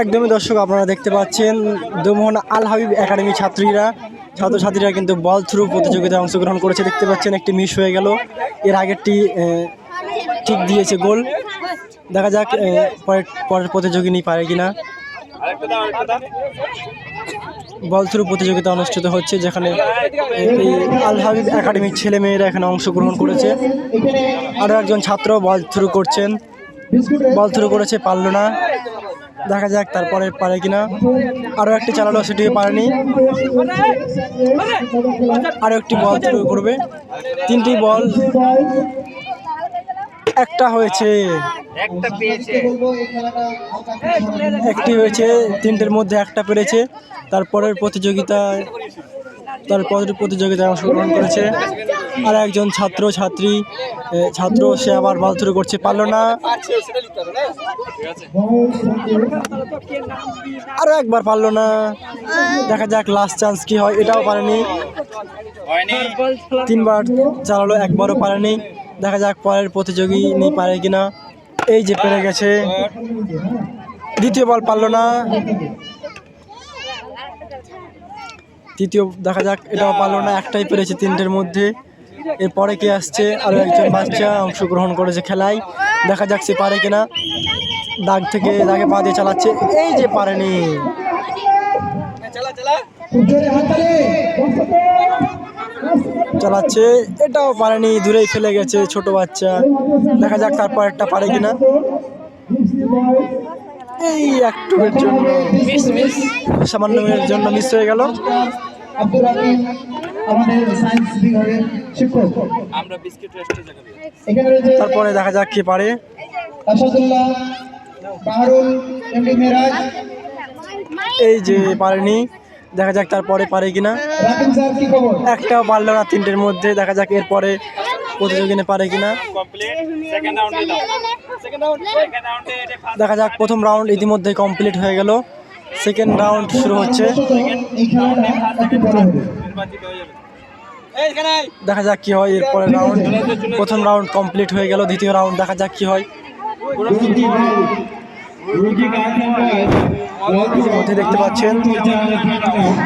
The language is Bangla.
একদমই দর্শক, আপনারা দেখতে পাচ্ছেন দমোহন আল হাবিব একাডেমি ছাত্রীরা, ছাত্রছাত্রীরা কিন্তু বল থ্রু প্রতিযোগিতায় অংশগ্রহণ করেছে। দেখতে পাচ্ছেন একটি মিস হয়ে গেল। এর আগেরটি ঠিক দিয়েছে গোল। দেখা যাক পরের পরের প্রতিযোগিনী পারে কিনা। বল থ্রু প্রতিযোগিতা অনুষ্ঠিত হচ্ছে, যেখানে এই আল হাবিব একাডেমির ছেলে মেয়েরা এখানে অংশগ্রহণ করেছে। আরও একজন ছাত্র বল থ্রু করছেন। বল থ্রু করেছে পারল না দেখা যাক তারপরে পারে কিনা। আরও একটি চালালো সেটিও পারেনি। আরও একটি বল থ্রু করবে। তিনটি বল একটা হয়েছে। একটি হয়েছে। তিনটের মধ্যে একটা পেরেছে। তারপরের প্রতিযোগিতায় তারপরের প্রতিযোগিতায় অংশগ্রহণ করেছে। আর একজন ছাত্র, ছাত্রী ছাত্র, সে আবার থ্রু করছে, পারল না। আরও একবার পারল না। দেখা যাক লাস্ট চান্স কি হয়, এটাও পারেনি। তিনবার চালালো, একবারও পারেনি। দেখা যাক, পরের প্রতিযোগী নেই, পারে কিনা। এই যে পেরে গেছে। দ্বিতীয় বল পারল না। তৃতীয়, দেখা যাক, এটাও পারল না। একটাই পেরেছে তিনটের মধ্যে। এরপরে কে আসছে? আরও একজন বাচ্চা অংশগ্রহণ করেছে খেলায়। দেখা যাক সে পারে কিনা। দাগ থেকে দাগে পা দিয়ে চালাচ্ছে। এই যে পারেনি। চালাচ্ছে। এটাও পারেনি। দূরেই ফেলে গেছে ছোট বাচ্চা। দেখা যাক তারপর একটা পারে কিনা। এই একটুর জন্য, সামান্য জন্য মিস হয়ে গেল। আব্দুর রাকিব আমাদের সায়েন্স বিভাগের শিক্ষক। আমরা বিস্কিট রেস্টে জায়গা এখানে রয়েছে তারপরে দেখা যাক কে পারে। আসাদুল্লাহ বাহারুল এমডি মেরাজ এই যে পারেনি দেখা যাক তারপরে পারে কিনা। কি খবর? একটাও পারল না তিনটের মধ্যে দেখা যাক এরপরে প্রতিযোগিনে পারে কিনা। কমপ্লিট সেকেন্ড রাউন্ডে দাও। সেকেন্ড রাউন্ড সেকেন্ড রাউন্ডে এটা ফার্স্ট। দেখা যাক প্রথম রাউন্ড ইতিমধ্যে কমপ্লিট হয়ে গেল। সেকেন্ড রাউন্ড শুরু হচ্ছে। দেখা যাক কি হয় এরপরে রাউন্ড প্রথম রাউন্ড কমপ্লিট হয়ে গেল দ্বিতীয় রাউন্ড দেখা যাক কি হয়। ইতিমধ্যে দেখতে পাচ্ছেন।